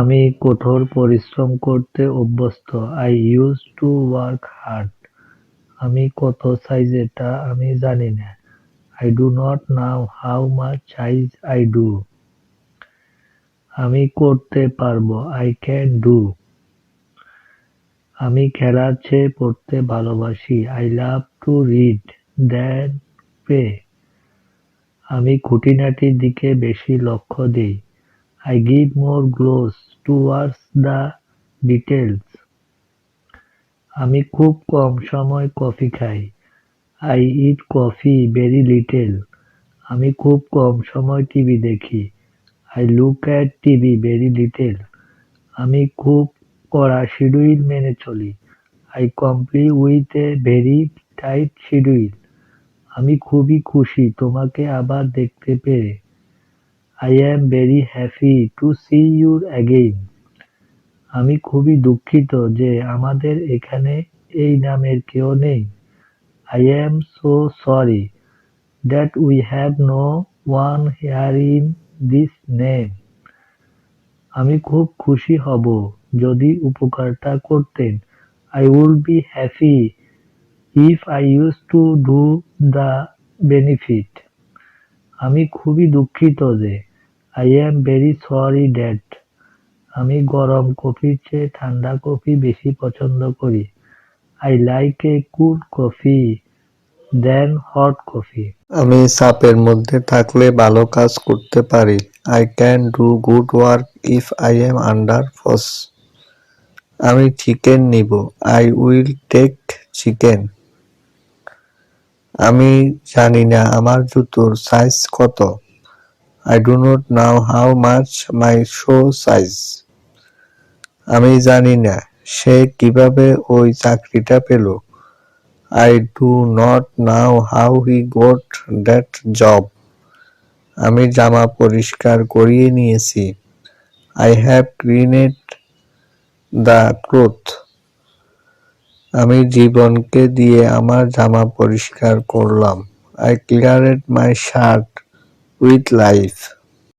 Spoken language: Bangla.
আমি কঠোর পরিশ্রম করতে অভ্যস্ত। I use to work hard আমি কত সাইজে তা আমি জানি না। I do not know how much size I do আমি করতে পারব। আই ক্যান ডু আমি খেলার চেয়ে পড়তে ভালোবাসি। I love to read than play আমি খুঁটিনাটির দিকে বেশি লক্ষ্য দিই। I give more gloss towards the details আমি খুব কম সময় কফি খাই। I eat coffee very little আমি খুব কম সময় টিভি দেখি। I look at TV very little আমি খুব কড়া শিডিউল মেনে চলি। I comply with a very tight schedule আমি খুবই খুশি তোমাকে আবার দেখতে পেরে। I am very happy to see your again আমি খুবই দুঃখিত যে আমাদের এখানে এই নামের কেউ নেই। I am so sorry that we have no one here in this name আমি খুব খুশি হব যদি উপকারটা করতেন। I would be happy if I use to do the benefit আমি খুবই দুঃখিত যে I am very sorry that আমি গরম কফির চেয়ে ঠান্ডা কফি বেশি পছন্দ করি। I like a cool coffee then hot coffee আমি চাপের মধ্যে থাকলে ভালো কাজ করতে পারি। I can do good work if I am under force আমি চিকেন নিব। আই উইল টেক চিকেন আমি জানি না, আমার জুতোর সাইজ কত। I do not know how much my shoe size আমি জানি না, সে কীভাবে ওই চাকরিটা পেল। I do not know how he got that job আমি জামা পরিষ্কার করিয়ে নিয়েছি। I have cleaned the cloth আমি জীবনকে দিয়ে আমার জামা পরিষ্কার করলাম। I cleared my shirt with life